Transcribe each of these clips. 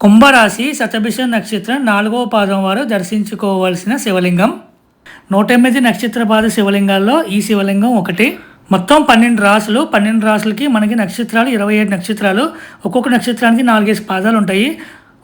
కుంభరాశి శతభిష నక్షత్రం నాలుగవ పాదం వారు దర్శించుకోవాల్సిన శివలింగం. నూట ఎనిమిది నక్షత్ర పాద శివలింగాల్లో ఈ శివలింగం ఒకటి. మొత్తం పన్నెండు రాసులు. పన్నెండు రాసులకి మనకి నక్షత్రాలు ఇరవై ఏడు నక్షత్రాలు. ఒక్కొక్క నక్షత్రానికి నాలుగైదు పాదాలు ఉంటాయి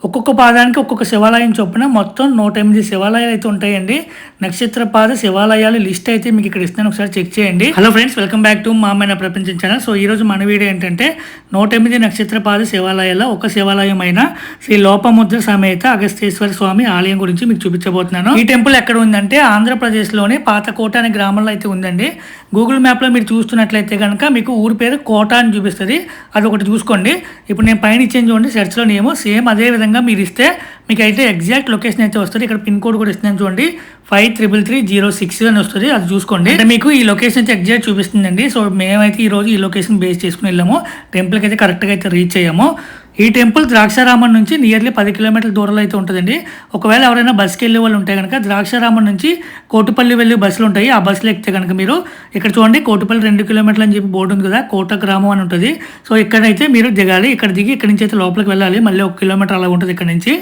ఒక్కొక్క పాదానికి ఒక్కొక్క శివాలయం చొప్పున మొత్తం నూట ఎనిమిది శివాలయాలు అయితే ఉంటాయండి. నక్షత్ర పాద శివాలయాలు లిస్ట్ అయితే మీకు ఇక్కడ ఇస్తాను ఒకసారి చెక్ చేయండి. Hello friends welcome back to మా అమ్మాయిన ప్రపంచం ఛానల్ సో ఈ రోజు మన వీడియో ఏంటంటే నూట ఎనిమిది నక్షత్ర పాద శివాలయాల్లో ఒక శివాలయం అయిన శ్రీ లోపముద్ర సమేత అగస్తేశ్వర స్వామి ఆలయం గురించి మీకు చూపించబోతున్నాను. ఈ టెంపుల్ ఎక్కడ ఉందంటే ఆంధ్రప్రదేశ్లోని పాతకోట అనే గ్రామంలో అయితే ఉందండి. గూగుల్ మ్యాప్లో మీరు చూస్తున్నట్లయితే కనుక మీకు ఊరి పేరు కోట అని చూపిస్తుంది. అది ఒకటి చూసుకోండి. ఇప్పుడు నేను పైన ఇచ్చేది చూడండి. సెర్చ్లో నేమో సేమ్ అదే విధంగా మీరు ఇస్తే మీకు అయితే ఎగ్జాక్ట్ లొకేషన్ అయితే వస్తుంది. ఇక్కడ పిన్ కోడ్ కూడా ఇస్తున్నాను చూడండి. Five triple three zero six అని వస్తుంది. అది చూసుకోండి. అంటే మీకు ఈ లొకేషన్ అయితే ఎగ్జాక్ట్ చూపిస్తుందండి. సో మేమైతే ఈ రోజు ఈ లొకేషన్ బేస్ చేసుకుని వెళ్ళాము. టెంపుల్కి అయితే కరెక్ట్గా అయితే రీచ్ అయ్యాము. ఈ టెంపుల్ ద్రాక్షారామం నుంచి నియర్లీ పది కిలోమీటర్ల దూరంలో అయితే ఉంటుందండి. ఒకవేళ ఎవరైనా బస్కి వెళ్ళే వాళ్ళు ఉంటే కనుక ద్రాక్షారామం నుంచి కోటపల్లి వెళ్ళే బస్సులు ఉంటాయి. ఆ బస్సులు ఎక్కితే కనుక మీరు ఇక్కడ చూడండి కోటపల్లి రెండు కిలోమీటర్లు అని చెప్పి బోర్డు ఉంది కదా కోట గ్రామం అని ఉంటుంది. సో ఇక్కడైతే మీరు దిగాలి ఇక్కడ దిగి ఇక్కడ నుంచి అయితే లోపలికి వెళ్ళాలి. మళ్ళీ ఒక కిలోమీటర్ అలా ఉంటుంది ఇక్కడ నుంచి.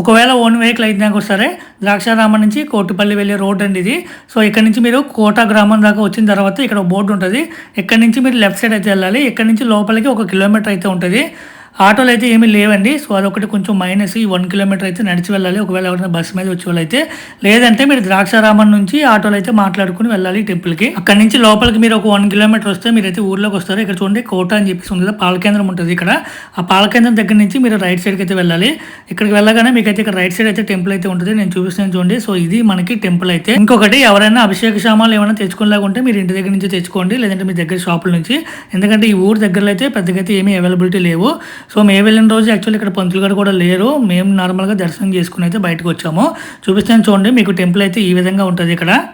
ఒకవేళ ఓన్ వెహికల్ అయితే సరే ద్రాక్షారామం నుంచి కోటిపల్లి వెళ్ళే రోడ్ అండి ఇది. సో ఇక్కడ నుంచి మీరు కోట గ్రామం దాకా వచ్చిన తర్వాత ఇక్కడ ఒక బోర్డు ఉంటుంది. ఇక్కడ నుంచి మీరు లెఫ్ట్ సైడ్ అయితే వెళ్ళాలి. ఇక్కడ నుంచి లోపలికి ఒక కిలోమీటర్ అయితే ఉంటుంది. ఆటోలు అయితే ఏమీ లేవండి. సో అదొకటి కొంచెం మైనస్ ఈ వన్ కిలోమీటర్ అయితే నడిచి వెళ్ళాలి. ఒకవేళ ఎవరైనా బస్సు మీద వచ్చే వాళ్ళైతే లేదంటే మీరు ద్రాక్షారామం నుంచి ఆటోలు అయితే మాట్లాడుకుని వెళ్ళాలి టెంపుల్కి అక్కడ నుంచి లోపలికి మీరు ఒక వన్ కిలోమీటర్ వస్తే మీరైతే ఊర్లోకి వస్తారు. ఇక్కడ చూడండి కోట అని చెప్పేసి ఉంది కదా పాల కేంద్రం ఉంటుంది ఇక్కడ. ఆ పాలకేంద్రం దగ్గర నుంచి మీరు రైట్ సైడ్కి అయితే వెళ్ళాలి. ఇక్కడికి వెళ్ళగానే మీకైతే ఇక్కడ రైట్ సైడ్ అయితే టెంపుల్ అయితే ఉంటుంది. నేను చూపిస్తాను చూడండి. సో ఇది మనకి టెంపుల్ అయితే. ఇంకొకటి ఎవరైనా అభిషేక సామాన్లు ఏమైనా తెచ్చుకునేలాగా ఉంటే మీరు ఇంటి దగ్గర నుంచి తెచ్చుకోండి. లేదంటే మీ దగ్గర షాపుల నుంచి. ఎందుకంటే ఈ ఊరు దగ్గరలో అయితే పెద్దగా అయితే ఏమీ అవైలబిలిటీ లేవు. సో మేము వెళ్ళిన రోజు యాక్చువల్లీ ఇక్కడ పంతులు గారు కూడా లేరు. మేము నార్మల్గా దర్శనం చేసుకుని అయితే బయటకు వచ్చాము. చూపిస్తాను చూడండి మీకు టెంపుల్ అయితే ఈ విధంగా ఉంటుంది ఇక్కడ.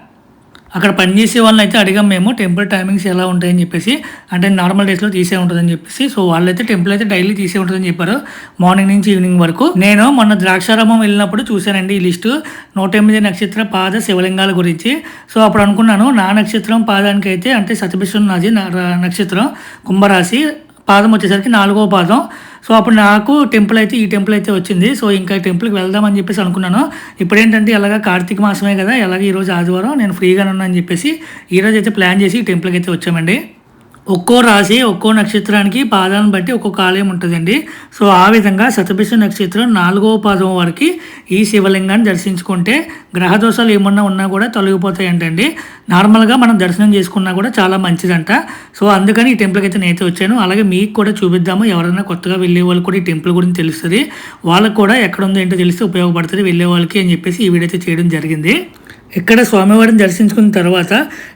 అక్కడ పనిచేసే వాళ్ళని అయితే అడిగాం మేము టెంపుల్ టైమింగ్స్ ఎలా ఉంటాయని చెప్పేసి. అంటే నార్మల్ డేస్లో తీసే ఉంటుందని చెప్పేసి. సో వాళ్ళైతే టెంపుల్ అయితే డైలీ తీసే ఉంటుందని చెప్పారు. మార్నింగ్ నుంచి ఈవినింగ్ వరకు. నేను మొన్న ద్రాక్షారామం వెళ్ళినప్పుడు చూశానండి ఈ లిస్టు. నూట ఎనిమిది నక్షత్ర పాద శివలింగాల గురించి. సో అప్పుడు అనుకున్నాను నా నక్షత్రం పాదానికి అయితే అంటే సతభిశ్వం నాది నా- నక్షత్రం కుంభరాశి. పాదం వచ్చేసరికి నాలుగో పాదం. సో అప్పుడు నాకు టెంపుల్ అయితే ఈ టెంపుల్ అయితే వచ్చింది. సో ఇంకా టెంపుల్కి వెళ్దామని చెప్పేసి అనుకున్నాను. ఇప్పుడు ఏంటంటే ఎలాగ కార్తీక మాసమే కదా ఎలాగ ఈరోజు ఆదివారం నేను ఫ్రీగానే ఉన్నా అని చెప్పేసి ఈరోజు అయితే ప్లాన్ చేసి టెంపుల్కి అయితే వచ్చామండి. ఒక్కో రాశి ఒక్కో నక్షత్రానికి పాదాలను బట్టి ఒక్కొక్క ఆలయం ఉంటుందండి. సో ఆ విధంగా శతభిష నక్షత్రం నాలుగవ పాదం వరకు ఈ శివలింగాన్ని దర్శించుకుంటే గ్రహదోషాలు ఏమన్నా ఉన్నా కూడా తొలగిపోతాయంటండి. నార్మల్గా మనం దర్శనం చేసుకున్నా కూడా చాలా మంచిదంట. సో అందుకని ఈ టెంపుల్కి అయితే నేనైతే వచ్చాను. అలాగే మీకు కూడా చూపిద్దాము. ఎవరైనా కొత్తగా వెళ్ళే వాళ్ళు కూడా ఈ టెంపుల్ గురించి తెలుస్తుంది. వాళ్ళకు కూడా ఎక్కడ ఉందో ఏంటో తెలిస్తే ఉపయోగపడుతుంది వెళ్ళే వాళ్ళకి అని చెప్పేసి ఈ వీడియో అయితే చేయడం జరిగింది. ఇక్కడ స్వామివారిని దర్శించుకున్న తర్వాత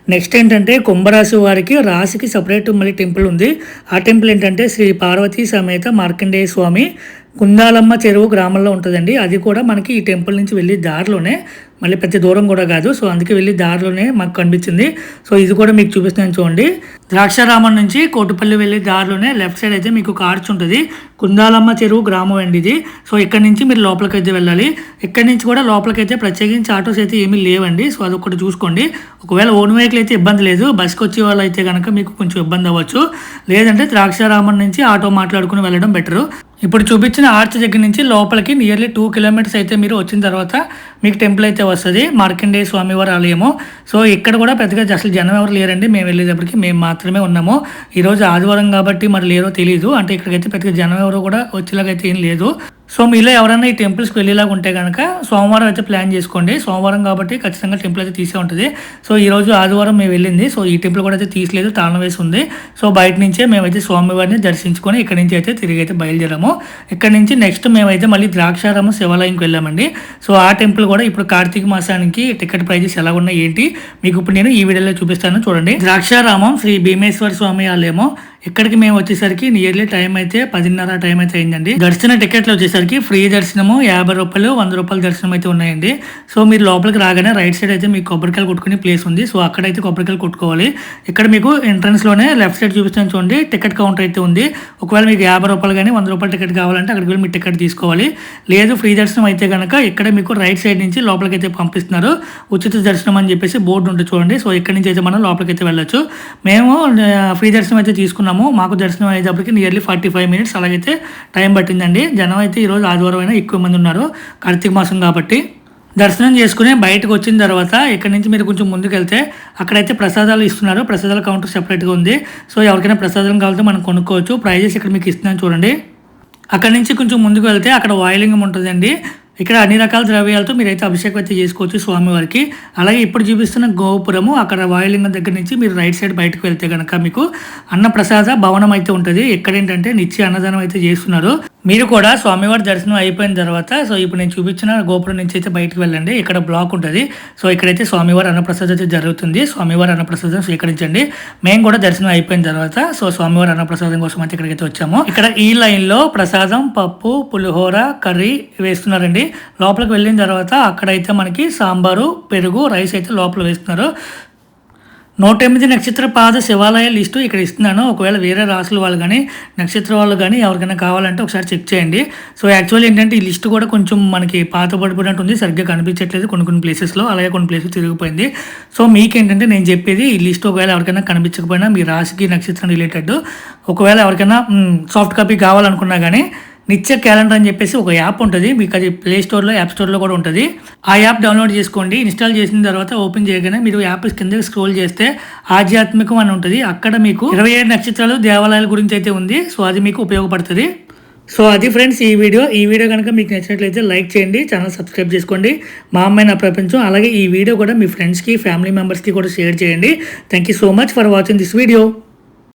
నెక్స్ట్ ఏంటంటే కుంభరాశి వారికి రాశికి సపరేట్ మళ్ళీ టెంపుల్ ఉంది. ఆ టెంపుల్ ఏంటంటే శ్రీ పార్వతీ సమేత మార్కండేయ స్వామి కుందాలమ్మ చెరువు గ్రామంలో ఉంటుందండి. అది కూడా మనకి ఈ టెంపుల్ నుంచి వెళ్ళి దారిలోనే మళ్ళీ పెద్ద దూరం కూడా కాదు. సో అందుకే వెళ్ళి దారిలోనే మాకు కనిపించింది. సో ఇది కూడా మీకు చూపిస్తున్నాను చూడండి. ద్రాక్షారామం నుంచి కోటుపల్లి వెళ్ళే దారిలోనే లెఫ్ట్ సైడ్ అయితే మీకు ఒక ఆర్చ్ ఉంటుంది. కుందాలమ్మ చెరువు గ్రామం అండి ఇది. సో ఇక్కడ నుంచి మీరు లోపలికి అయితే వెళ్ళాలి. ఇక్కడ నుంచి కూడా లోపలికైతే ప్రత్యేకించి ఆటోస్ అయితే ఏమీ లేవండి. సో అదొకటి చూసుకోండి. ఒకవేళ ఓన్ వెహికల్ అయితే ఇబ్బంది లేదు. బస్కి వచ్చే వాళ్ళు అయితే కనుక మీకు కొంచెం ఇబ్బంది అవ్వచ్చు. లేదంటే ద్రాక్షారామం నుంచి ఆటో మాట్లాడుకుని వెళ్ళడం బెటరు. ఇప్పుడు చూపించిన ఆర్చ్ దగ్గర నుంచి లోపలికి నియర్లీ టూ కిలోమీటర్స్ అయితే మీరు వచ్చిన తర్వాత మీకు టెంపుల్ అయితే వస్తుంది. మార్కండే స్వామివారి ఆలయము. సో ఇక్కడ కూడా పెద్దగా అసలు జనం ఎవరు లేరండి. మేము వెళ్ళేటప్పటికి మేము మాత్రమే ఉన్నాము. ఈరోజు ఆదివారం కాబట్టి మరి లేరో తెలియదు అంటే ఇక్కడికైతే పెద్దగా జనం ఎవరు కూడా వచ్చేలాగైతే ఏం లేదు. సో మీలో ఎవరైనా ఈ టెంపుల్స్కి వెళ్ళేలాగా ఉంటే కనుక సోమవారం అయితే ప్లాన్ చేసుకోండి. సోమవారం కాబట్టి ఖచ్చితంగా టెంపుల్ అయితే తీసే ఉంటుంది. సో ఈరోజు ఆదివారం మేము వెళ్ళింది. సో ఈ టెంపుల్ కూడా అయితే తీసలేదు తాళం వేసి ఉంది. సో బయట నుంచే మేమైతే స్వామివారిని దర్శించుకొని ఇక్కడ నుంచి అయితే తిరిగి అయితే బయలుదేరాము. ఇక్కడ నుంచి నెక్స్ట్ మేమైతే మళ్ళీ ద్రాక్షారామ శివాలయంకి వెళ్ళామండి. సో ఆ టెంపుల్ కూడా ఇప్పుడు కార్తీక మాసానికి టికెట్ ప్రైజెస్ ఎలా ఉన్నాయి ఏంటి మీకు ఇప్పుడు నేను ఈ వీడియోలో చూపిస్తాను. చూడండి. ద్రాక్షారామం శ్రీ భీమేశ్వర స్వామి ఆలయము. ఇక్కడికి మేము వచ్చేసరికి నియర్లీ టైం అయితే పదిన్నర టైం అయితే అయిందండి. దర్శన టికెట్లు వచ్చేసరికి ఫ్రీ దర్శనము యాభై రూపాయలు వంద రూపాయల దర్శనం అయితే ఉన్నాయండి. సో మీరు లోపలికి రాగానే రైట్ సైడ్ అయితే మీకు కొబ్బరికాయలు కొట్టుకునే ప్లేస్ ఉంది. సో అక్కడైతే కొబ్బరికాయలు కొట్టుకోవాలి. ఇక్కడ మీకు ఎంట్రన్స్లోనే లెఫ్ట్ సైడ్ చూపిస్తాను చూడండి. టికెట్ కౌంటర్ అయితే ఉంది. ఒకవేళ మీకు యాభై రూపాయలు కానీ వంద రూపాయల టికెట్ కావాలంటే అక్కడికి వెళ్ళి మీ టికెట్ తీసుకోవాలి. లేదు ఫ్రీ దర్శనం అయితే కనుక ఇక్కడ మీకు రైట్ సైడ్ నుంచి లోపలికి అయితే పంపిస్తున్నారు. ఉచిత దర్శనం అని చెప్పేసి బోర్డు ఉంటుంది చూడండి. సో ఇక్కడ నుంచి అయితే మనం లోపలికి అయితే వెళ్ళొచ్చు. మేము ఫ్రీ దర్శనం అయితే తీసుకున్నాము. వెళ్ళాము మాకు దర్శనం అయ్యేటప్పటికి నియర్లీ ఫార్టీ ఫైవ్ మినిట్స్ అలాగైతే టైం పట్టిందండి. జనం అయితే ఈరోజు ఆదివారం అయినా ఎక్కువ మంది ఉన్నారు. కార్తీక మాసం కాబట్టి. దర్శనం చేసుకుని బయటకు వచ్చిన తర్వాత ఇక్కడ నుంచి మీరు కొంచెం ముందుకు వెళ్తే అక్కడైతే ప్రసాదాలు ఇస్తున్నారు. ప్రసాదాల కౌంటర్ సెపరేట్గా ఉంది. సో ఎవరికైనా ప్రసాదం కావాలంటే మనం కొనుక్కోవచ్చు. ప్రైజెస్ ఇక్కడ మీకు ఇస్తున్నాను చూడండి. అక్కడ నుంచి కొంచెం ముందుకు వెళ్తే అక్కడ వాయిలింగ్ ఉంటుందండి. ఇక్కడ అన్ని రకాల ద్రవ్యాలతో మీరైతే అభిషేకం అయితే చేసుకోవచ్చు స్వామివారికి. అలాగే ఇప్పుడు చూపిస్తున్న గోపురము అక్కడ వాయులింగం దగ్గర నుంచి మీరు రైట్ సైడ్ బయటకు వెళ్తే కనుక మీకు అన్నప్రసాద భవనం అయితే ఉంటుంది. ఎక్కడ ఏంటంటే నిత్య అన్నదానం అయితే చేస్తున్నారు. మీరు కూడా స్వామివారి దర్శనం అయిపోయిన తర్వాత సో ఇప్పుడు నేను చూపించిన గోపురం నుంచి అయితే బయటకు వెళ్ళండి. ఇక్కడ బ్లాక్ ఉంటుంది. సో ఇక్కడైతే స్వామివారి అన్నప్రసాదం అయితే జరుగుతుంది. స్వామివారి అన్నప్రసాదం స్వీకరించండి. మేము కూడా దర్శనం అయిపోయిన తర్వాత సో స్వామివారి అన్నప్రసాదం కోసం అయితే ఇక్కడికైతే వచ్చాము. ఇక్కడ ఈ లైన్లో ప్రసాదం పప్పు పులిహోర కర్రీ వేస్తున్నారండి. లోపలికి వెళ్ళిన తర్వాత అక్కడైతే మనకి సాంబారు పెరుగు రైస్ అయితే లోపల వేస్తున్నారు. నూట ఎనిమిది నక్షత్ర పాద శివాలయ లిస్టు ఇక్కడ ఇస్తున్నాను. ఒకవేళ వేరే రాసుల వాళ్ళు కానీ నక్షత్ర వాళ్ళు కానీ ఎవరికైనా కావాలంటే ఒకసారి చెక్ చేయండి. సో యాక్చువల్లీ ఏంటంటే ఈ లిస్టు కూడా కొంచెం మనకి పాత పడిపోయినట్టు ఉంది. సరిగ్గా కనిపించట్లేదు కొన్ని కొన్ని ప్లేసెస్లో అలాగే కొన్ని ప్లేసెస్ తిరిగిపోయింది. సో మీకేంటంటే నేను చెప్పేది ఈ లిస్ట్ ఒకవేళ ఎవరికైనా కనిపించకపోయినా మీ రాశికి నక్షత్రం రిలేటెడ్ ఒకవేళ ఎవరికైనా సాఫ్ట్ కాపీ కావాలనుకున్నా కానీ నిత్య క్యాలెండర్ అని చెప్పేసి ఒక యాప్ ఉంటుంది. మీకు అది ప్లే స్టోర్లో యాప్ స్టోర్లో కూడా ఉంటుంది. ఆ యాప్ డౌన్లోడ్ చేసుకోండి. ఇన్స్టాల్ చేసిన తర్వాత ఓపెన్ చేయగానే మీరు యాప్ కింద స్క్రోల్ చేస్తే ఆధ్యాత్మికం అని ఉంటుంది. అక్కడ మీకు ఇరవై ఏడు నక్షత్రాలు దేవాలయాల గురించి అయితే ఉంది. సో అది మీకు ఉపయోగపడుతుంది. సో అది ఫ్రెండ్స్ ఈ వీడియో. ఈ వీడియో కనుక మీకు నచ్చినట్లయితే లైక్ చేయండి. ఛానల్ సబ్స్క్రైబ్ చేసుకోండి. మా అమ్మాయి నా ప్రపంచం. అలాగే ఈ వీడియో కూడా మీ ఫ్రెండ్స్కి ఫ్యామిలీ మెంబర్స్కి కూడా షేర్ చేయండి. Thank you so much for watching this video